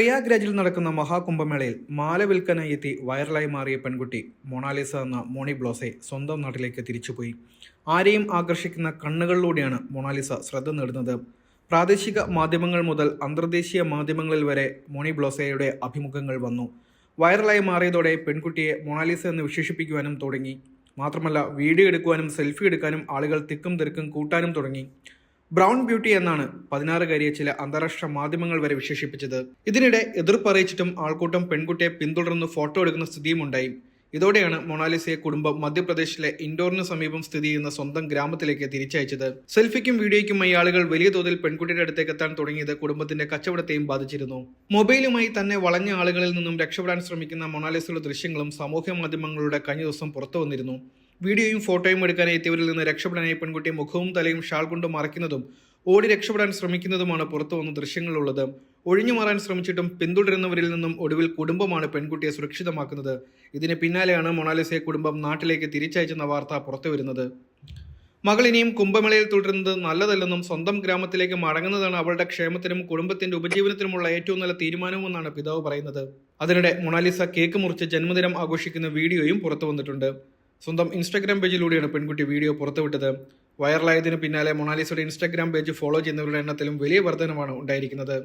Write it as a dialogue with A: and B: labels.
A: പ്രയാഗ്രാജിൽ നടക്കുന്ന മഹാകുംഭമേളയിൽ മാല വിൽക്കാനായി എത്തി വൈറലായി മാറിയ പെൺകുട്ടി. മൊണാലിസ എന്ന മോണി ബ്ലോസെ സ്വന്തം നാട്ടിലേക്ക് തിരിച്ചുപോയി. ആരെയും ആകർഷിക്കുന്ന കണ്ണുകളിലൂടെയാണ് മൊണാലിസ ശ്രദ്ധ നേടുന്നത്. പ്രാദേശിക മാധ്യമങ്ങൾ മുതൽ അന്തർദേശീയ മാധ്യമങ്ങളിൽ വരെ മോണി ബ്ലോസയുടെ അഭിമുഖങ്ങൾ വന്നു. വൈറലായി മാറിയതോടെ പെൺകുട്ടിയെ മൊണാലിസ എന്ന് വിശേഷിപ്പിക്കുവാനും തുടങ്ങി. മാത്രമല്ല വീഡിയോ എടുക്കുവാനും സെൽഫി എടുക്കാനും ആളുകൾ തിക്കും തിരക്കും കൂട്ടാനും തുടങ്ങി. ബ്രൗൺ ബ്യൂട്ടി എന്നാണ് പതിനാറുകാരിയെ ചില അന്താരാഷ്ട്ര മാധ്യമങ്ങൾ വരെ വിശേഷിപ്പിച്ചത്. ഇതിനിടെ എതിർപ്പറിയിച്ചിട്ടും ആൾക്കൂട്ടം പെൺകുട്ടിയെ പിന്തുടർന്ന് ഫോട്ടോ എടുക്കുന്ന സ്ഥിതിയും ഉണ്ടായി ഇതോടെയാണ് മൊണാലിസയെ കുടുംബം മധ്യപ്രദേശിലെ ഇൻഡോറിന് സമീപം സ്ഥിതി ചെയ്യുന്ന സ്വന്തം ഗ്രാമത്തിലേക്ക് തിരിച്ചയച്ചത്. സെൽഫിക്കും വീഡിയോയ്ക്കുമായി ആളുകൾ വലിയ തോതിൽ പെൺകുട്ടിയുടെ അടുത്തേക്ക് എത്താൻ തുടങ്ങിയത് കുടുംബത്തിന്റെ കച്ചവടത്തെയും ബാധിച്ചിരുന്നു. മൊബൈലുമായി തന്നെ വളഞ്ഞ ആളുകളിൽ നിന്നും രക്ഷപ്പെടാൻ ശ്രമിക്കുന്ന മൊണാലിസയുടെ ദൃശ്യങ്ങളും സാമൂഹ്യ മാധ്യമങ്ങളുടെ കഴിഞ്ഞ ദിവസം പുറത്തു വന്നിരുന്നു വീഡിയോയും ഫോട്ടോയും എടുക്കാനായി എത്തിയവരിൽ നിന്ന് രക്ഷപ്പെടാനായി പെൺകുട്ടി മുഖവും തലയും ഷാൾ കൊണ്ട് മറയ്ക്കുന്നതും ഓടി രക്ഷപ്പെടാൻ ശ്രമിക്കുന്നതുമാണ് പുറത്തു വന്ന ദൃശ്യങ്ങളുള്ളത് ഒഴിഞ്ഞു മാറാൻ ശ്രമിച്ചിട്ടും പിന്തുടരുന്നവരിൽ നിന്നും ഒടുവിൽ കുടുംബമാണ് പെൺകുട്ടിയെ സുരക്ഷിതമാക്കുന്നത്. ഇതിന് പിന്നാലെയാണ് മൊണാലിസയെ കുടുംബം നാട്ടിലേക്ക് തിരിച്ചയച്ചെന്ന വാർത്ത പുറത്തു വരുന്നത്. മകൾ ഇനിയും കുംഭമേളയിൽ തുടരുന്നത് നല്ലതല്ലെന്നും സ്വന്തം ഗ്രാമത്തിലേക്ക് മടങ്ങുന്നതാണ് അവളുടെ ക്ഷേമത്തിനും കുടുംബത്തിന്റെ ഉപജീവനത്തിനുമുള്ള ഏറ്റവും നല്ല തീരുമാനമെന്നാണ് പിതാവ് പറയുന്നത്. അതിനിടെ മൊണാലിസ കേക്ക് മുറിച്ച് ജന്മദിനം ആഘോഷിക്കുന്ന വീഡിയോയും പുറത്തു വന്നിട്ടുണ്ട്. സ്വന്തം ഇൻസ്റ്റാഗ്രാം പേജിലൂടെയാണ് പെൺകുട്ടി വീഡിയോ പുറത്തുവിട്ടത്. വൈറലായതിനു പിന്നാലെ മൊണാലിസയുടെ ഇൻസ്റ്റാഗ്രാം പേജ് ഫോളോ ചെയ്യുന്നവരുടെ എണ്ണത്തിലും വലിയ വർധനമാണ് ഉണ്ടായിരിക്കുന്നത്.